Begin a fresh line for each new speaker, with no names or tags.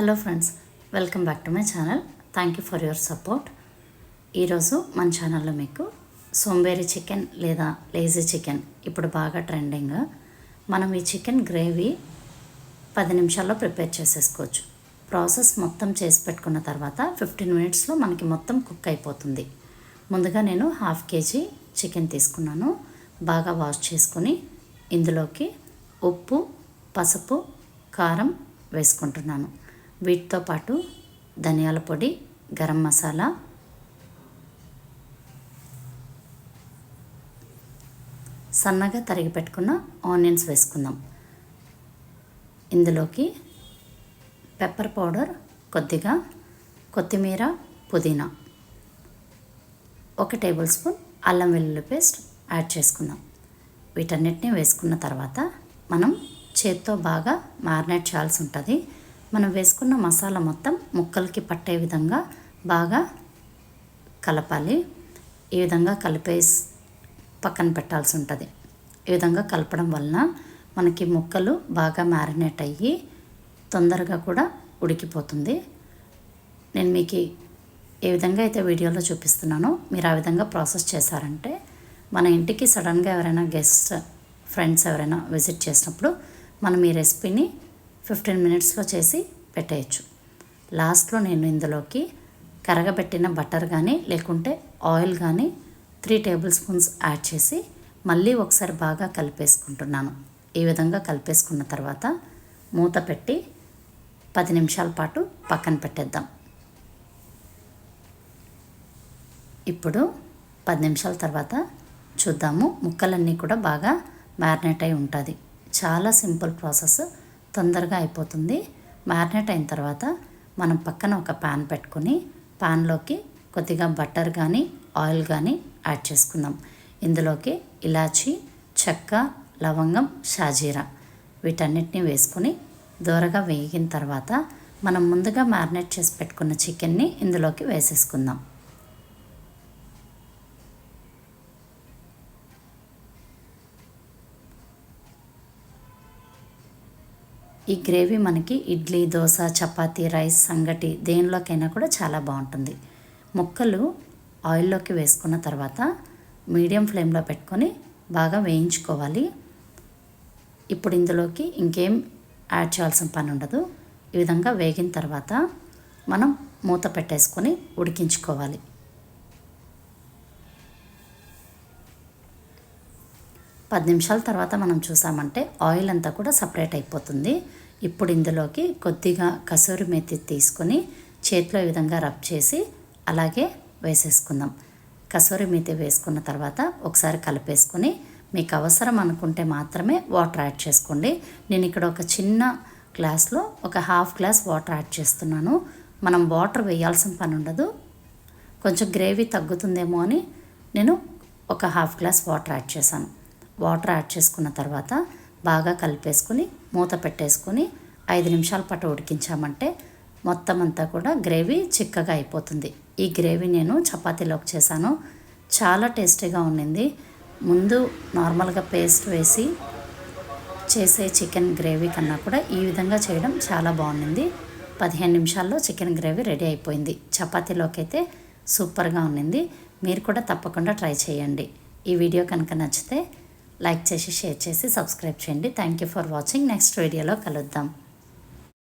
Hello friends welcome back to my channel. Thank you for your support ఈరోజు మన ఛానల్లో మీకు సోంబేరి చికెన్ లేదా లేజీ చికెన్ ఇప్పుడు బాగా ట్రెండింగ్. మనం ఈ చికెన్ గ్రేవీ పది నిమిషాల్లో ప్రిపేర్ చేసేసుకోవచ్చు. ప్రాసెస్ మొత్తం చేసి పెట్టుకున్న తర్వాత ఫిఫ్టీన్ మినిట్స్లో మనకి మొత్తం కుక్ అయిపోతుంది. ముందుగా నేను హాఫ్ కేజీ చికెన్ తీసుకున్నాను. బాగా వాష్ చేసుకొని ఇందులోకి ఉప్పు పసుపు కారం వేసుకుంటున్నాను. వీటితో పాటు ధనియాల పొడి గరం మసాలా సన్నగా తరిగి పెట్టుకున్న ఆనియన్స్ వేసుకుందాం. ఇందులోకి పెప్పర్ పౌడర్ కొద్దిగా కొత్తిమీర పుదీనా. ఒక టేబుల్ స్పూన్ అల్లం వెల్లుల్లి పేస్ట్ యాడ్ చేసుకుందాం. వీటన్నిటిని వేసుకున్న తర్వాత మనం చేత్తో బాగా మ్యారినేట్ చేయాల్సి ఉంటుంది. మనం వేసుకున్న మసాలా మొత్తం ముక్కలకి పట్టే విధంగా బాగా కలపాలి. ఈ విధంగా కలిపేసి పక్కన పెట్టాల్సి ఉంటుంది. ఈ విధంగా కలపడం వలన మనకి ముక్కలు బాగా మ్యారినేట్ అయ్యి తొందరగా కూడా ఉడికిపోతుంది. నేను మీకు ఏ విధంగా అయితే వీడియోలో చూపిస్తున్నానో మీరు ఆ విధంగా ప్రాసెస్ చేశారంటే మన ఇంటికి సడన్గా ఎవరైనా గెస్ట్ ఫ్రెండ్స్ ఎవరైనా విజిట్ చేసినప్పుడు మనం ఈ రెసిపీని ఫిఫ్టీన్ మినిట్స్లో చేసి పెట్టేయచ్చు. లాస్ట్లో నేను ఇందులోకి కరగబెట్టిన బటర్ కానీ లేకుంటే ఆయిల్ కానీ త్రీ టేబుల్ స్పూన్స్ యాడ్ చేసి మళ్ళీ ఒకసారి బాగా కలిపేసుకుంటున్నాను. ఈ విధంగా కలిపేసుకున్న తర్వాత మూత పెట్టి పది నిమిషాల పాటు పక్కన పెట్టేద్దాం. ఇప్పుడు పది నిమిషాల తర్వాత చూద్దాము ముక్కలన్నీ కూడా బాగా మ్యారినేట్ అయి ఉంటుంది. చాలా సింపుల్ ప్రాసెస్. తొందరగా అయిపోతుంది. మ్యారినేట్ అయిన తర్వాత మనం పక్కన ఒక పాన్ పెట్టుకొని పాన్లోకి కొద్దిగా బటర్ కానీ ఆయిల్ కానీ యాడ్ చేసుకుందాం. ఇందులోకి ఇలాచి చెక్క లవంగం షాజీరా వీటన్నిటిని వేసుకొని దూరగా వేగిన తర్వాత మనం ముందుగా మ్యారినేట్ చేసి పెట్టుకున్న చికెన్ని ఇందులోకి వేసేసుకుందాం. ఈ గ్రేవీ మనకి ఇడ్లీ దోశ చపాతీ రైస్ సంగటి దేనిలోకైనా కూడా చాలా బాగుంటుంది. ముక్కలు ఆయిల్లోకి వేసుకున్న తర్వాత మీడియం ఫ్లేమ్లో పెట్టుకొని బాగా వేయించుకోవాలి. ఇప్పుడు ఇందులోకి ఇంకేం యాడ్ చేయాల్సిన పని ఉండదు. ఈ విధంగా వేగిన తర్వాత మనం మూత పెట్టేసుకొని ఉడికించుకోవాలి. పది నిమిషాల తర్వాత మనం చూసామంటే ఆయిల్ అంతా కూడా సపరేట్ అయిపోతుంది. ఇప్పుడు ఇందులోకి కొద్దిగా కసూరి మెత్తి తీసుకొని చేతిలో ఈ విధంగా రబ్ చేసి అలాగే వేసేసుకుందాం. కసూరి మెత్తి వేసుకున్న తర్వాత ఒకసారి కలిపేసుకొని మీకు అవసరం అనుకుంటే మాత్రమే వాటర్ యాడ్ చేసుకోండి. నేను ఇక్కడ ఒక చిన్న గ్లాస్లో ఒక హాఫ్ గ్లాస్ వాటర్ యాడ్ చేస్తున్నాను. మనం వాటర్ వేయాల్సిన పని ఉండదు. కొంచెం గ్రేవీ తగ్గుతుందేమో అని నేను ఒక హాఫ్ గ్లాస్ వాటర్ యాడ్ చేశాను. వాటర్ యాడ్ చేసుకున్న తర్వాత బాగా కలిపేసుకుని మూత పెట్టేసుకొని ఐదు నిమిషాల పాటు ఉడికించామంటే మొత్తం అంతా కూడా గ్రేవీ చిక్కగా అయిపోతుంది. ఈ గ్రేవీ నేను చపాతీలోకి చేశాను. చాలా టేస్టీగా ఉండింది ముందు నార్మల్గా పేస్ట్ వేసి చేసే చికెన్ గ్రేవీ కన్నా కూడా ఈ విధంగా చేయడం చాలా బాగుండింది. పదిహేను నిమిషాల్లో చికెన్ గ్రేవీ రెడీ అయిపోయింది. చపాతీలోకి అయితే సూపర్గా ఉండింది మీరు కూడా తప్పకుండా ట్రై చేయండి. ఈ వీడియో కనుక నచ్చితే లైక్ చేసి షేర్ చేసి సబ్స్క్రైబ్ చేయండి. Thank you for watching next వీడియోలో కలుద్దాం.